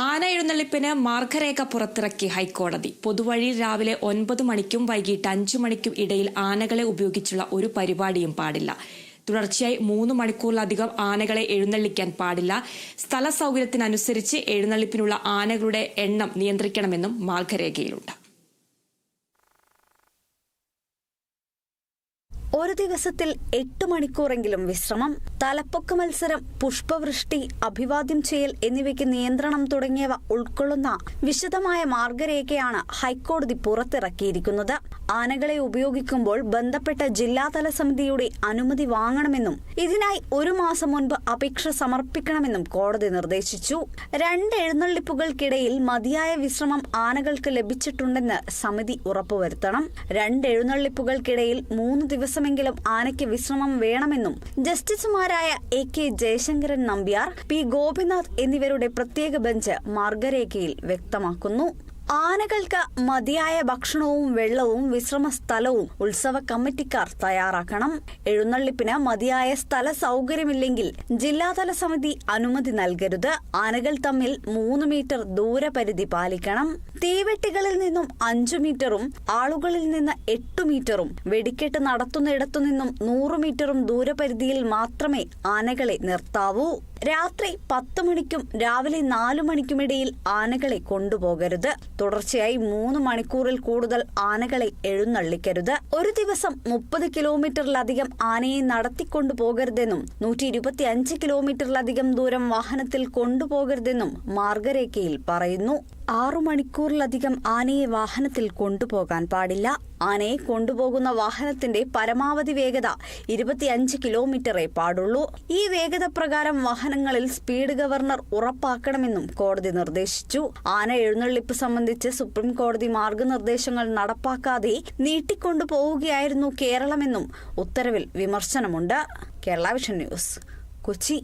ആന എഴുന്നള്ളിപ്പിന് മാർഗരേഖ പുറത്തിറക്കി ഹൈക്കോടതി. പൊതുവഴിയിൽ രാവിലെ ഒൻപത് മണിക്കും വൈകിട്ട് അഞ്ചു മണിക്കും ഇടയിൽ ആനകളെ ഉപയോഗിച്ചുള്ള ഒരു പരിപാടിയും പാടില്ല. തുടർച്ചയായി മൂന്ന് മണിക്കൂറിലധികം ആനകളെ എഴുന്നള്ളിക്കാൻ പാടില്ല. സ്ഥല സൗകര്യത്തിനനുസരിച്ച് എഴുന്നള്ളിപ്പിനുള്ള ആനകളുടെ എണ്ണം നിയന്ത്രിക്കണമെന്നും മാർഗരേഖയിലുണ്ട്. ഒരു ദിവസത്തിൽ എട്ട് മണിക്കൂറെങ്കിലും വിശ്രമം തലപ്പൊക്ക മത്സരം പുഷ്പവൃഷ്ടി അഭിവാദ്യം ചെയ്യൽ എന്നിവയ്ക്ക് നിയന്ത്രണം തുടങ്ങിയവ ഉൾക്കൊള്ളുന്ന വിശദമായ മാർഗരേഖയാണ് ഹൈക്കോടതി പുറത്തിറക്കിയിരിക്കുന്നത്. ആനകളെ ഉപയോഗിക്കുമ്പോൾ ബന്ധപ്പെട്ട ജില്ലാതല സമിതിയുടെ അനുമതി വാങ്ങണമെന്നും ഇതിനായി ഒരു മാസം മുൻപ് അപേക്ഷ സമർപ്പിക്കണമെന്നും കോടതി നിർദ്ദേശിച്ചു. രണ്ട് എഴുന്നള്ളിപ്പുകൾക്കിടയിൽ മതിയായ വിശ്രമം ആനകൾക്ക് ലഭിച്ചിട്ടുണ്ടെന്ന് സമിതി ഉറപ്പുവരുത്തണം. രണ്ട് എഴുന്നള്ളിപ്പുകൾക്കിടയിൽ മൂന്ന് ദിവസമെങ്കിലും ആനയ്ക്ക് വിശ്രമം വേണമെന്നും ജസ്റ്റിസുമാരായ A K Jayasankaran Nambiar P Gopinath എന്നിവരുടെ പ്രത്യേക ബെഞ്ച് മാർഗരേഖയിൽ വ്യക്തമാക്കുന്നു. ആനകൾക്ക് മതിയായ ഭക്ഷണവും വെള്ളവും വിശ്രമ സ്ഥലവും ഉത്സവ കമ്മിറ്റിക്കാർ തയ്യാറാക്കണം. എഴുന്നള്ളിപ്പിന് മതിയായ സ്ഥല സൗകര്യമില്ലെങ്കിൽ ജില്ലാതല സമിതി അനുമതി നൽകരുത്. ആനകൾ തമ്മിൽ മൂന്ന് മീറ്റർ ദൂരപരിധി പാലിക്കണം. തീവെട്ടികളിൽ നിന്നും അഞ്ചു മീറ്ററും ആളുകളിൽ നിന്ന് എട്ടു മീറ്ററും വെടിക്കെട്ട് നടത്തുന്നിടത്തു നിന്നും നൂറ് മീറ്ററും ദൂരപരിധിയിൽ മാത്രമേ ആനകളെ നിർത്താവൂ. രാത്രി പത്ത് മണിക്കും രാവിലെ നാലു മണിക്കുമിടയിൽ ആനകളെ കൊണ്ടുപോകരുത്. തുടർച്ചയായി മൂന്ന് മണിക്കൂറിൽ കൂടുതൽ ആനകളെ എഴുന്നള്ളിക്കരുത്. ഒരു ദിവസം മുപ്പത് കിലോമീറ്ററിലധികം ആനയെ നടത്തിക്കൊണ്ടു പോകരുതെന്നും നൂറ്റി ഇരുപത്തി അഞ്ച് കിലോമീറ്ററിലധികം ദൂരം വാഹനത്തിൽ കൊണ്ടുപോകരുതെന്നും മാർഗരേഖയിൽ പറയുന്നു. ആറു മണിക്കൂറിലധികം ആനയെ വാഹനത്തിൽ കൊണ്ടുപോകാൻ പാടില്ല. ആനയെ കൊണ്ടുപോകുന്ന വാഹനത്തിന്റെ പരമാവധി വേഗത ഇരുപത്തിയഞ്ച് കിലോമീറ്ററേ പാടുള്ളൂ. ഈ വേഗത പ്രകാരം വാഹനങ്ങളിൽ സ്പീഡ് ഗവർണർ ഉറപ്പാക്കണമെന്നും കോടതി നിർദ്ദേശിച്ചു. ആന എഴുന്നള്ളിപ്പ് സംബന്ധിച്ച് സുപ്രീം കോടതി മാർഗനിർദ്ദേശങ്ങൾ നടപ്പാക്കാതെ നീട്ടിക്കൊണ്ടു പോവുകയായിരുന്നു കേരളമെന്നും ഉത്തരവിൽ വിമർശനമുണ്ട്. Kerala vision news Kochi.